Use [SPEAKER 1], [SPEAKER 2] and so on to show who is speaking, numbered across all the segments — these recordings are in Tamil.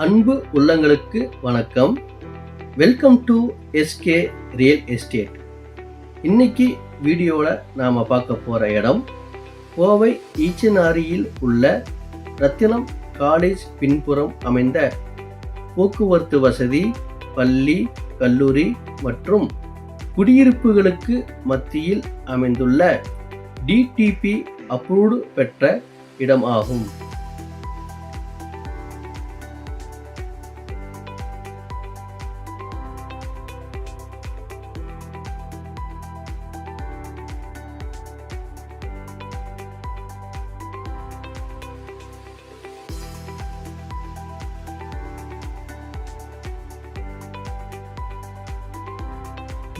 [SPEAKER 1] அன்பு உள்ளங்களுக்கு வணக்கம். Welcome to SK real estate இன்னைக்கு வீடியோவில் நாம் பார்க்க போகிற இடம் கோவை ஈச்சனாரியில் உள்ள ரத்தினம் காலேஜ் பின்புறம் அமைந்த போக்குவரத்து வசதி பள்ளி கல்லூரி மற்றும் குடியிருப்புகளுக்கு மத்தியில் அமைந்துள்ள டிடிபி அப்ரூவ்டு பெற்ற இடம்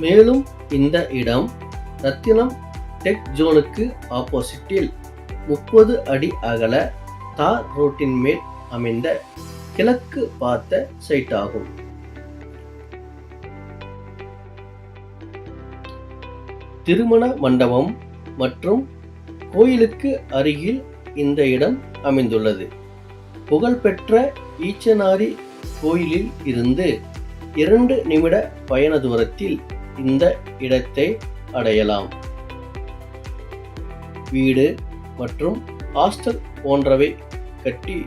[SPEAKER 1] மேலும் இந்த இடம் ரத்தினம் டெக் ஜோனுக்கு ஆப்போசிட்டில் முப்பது அடி அகல தார் ரோட்டின் மேல் அமைந்த கிழக்கு பார்த்த சைட் ஆகும். திருமண மண்டபம் மற்றும் கோயிலுக்கு அருகில் இந்த இடம் அமைந்துள்ளது. புகழ்பெற்ற ஈச்சனாரி கோயிலில் இருந்து இரண்டு நிமிட பயண தூரத்தில் இந்த இடத்தை அடையலாம். வீடு மற்றும் ஹாஸ்டல் போன்றவை கட்டி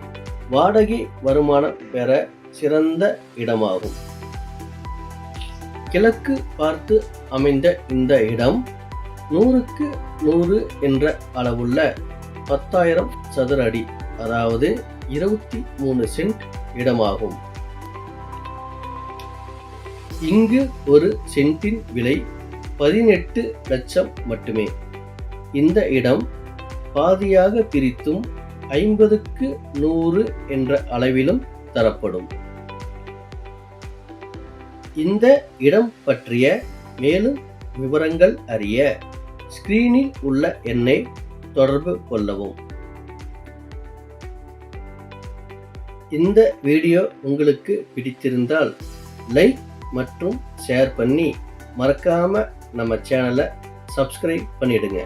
[SPEAKER 1] வாடகை வருமானம் பெற சிறந்த இடமாகும். கிழக்கு பார்த்து அமைந்த இந்த இடம் நூறுக்கு நூறு என்ற அளவுள்ள பத்தாயிரம் சதுர அடி அதாவது இருபத்தி மூணு சென்ட் இடமாகும். இங்கு ஒரு சென்ட்டின் விலை பதினெட்டு லட்சம் மட்டுமே. இந்த இடம் பாதியாக பிரித்தும் ஐம்பதுக்கு நூறு என்ற அளவிலும் தரப்படும். இந்த இடம் பற்றிய மேலும் விவரங்கள் அறிய ஸ்கிரீனில் உள்ள எண்ணை தொடர்பு கொள்ளவும். இந்த வீடியோ உங்களுக்கு பிடித்திருந்தால் லைக் மற்றும் ஷேர் பண்ணி மறக்காமல் நம்ம சேனலை சப்ஸ்கிரைப் பண்ணிவிடுங்க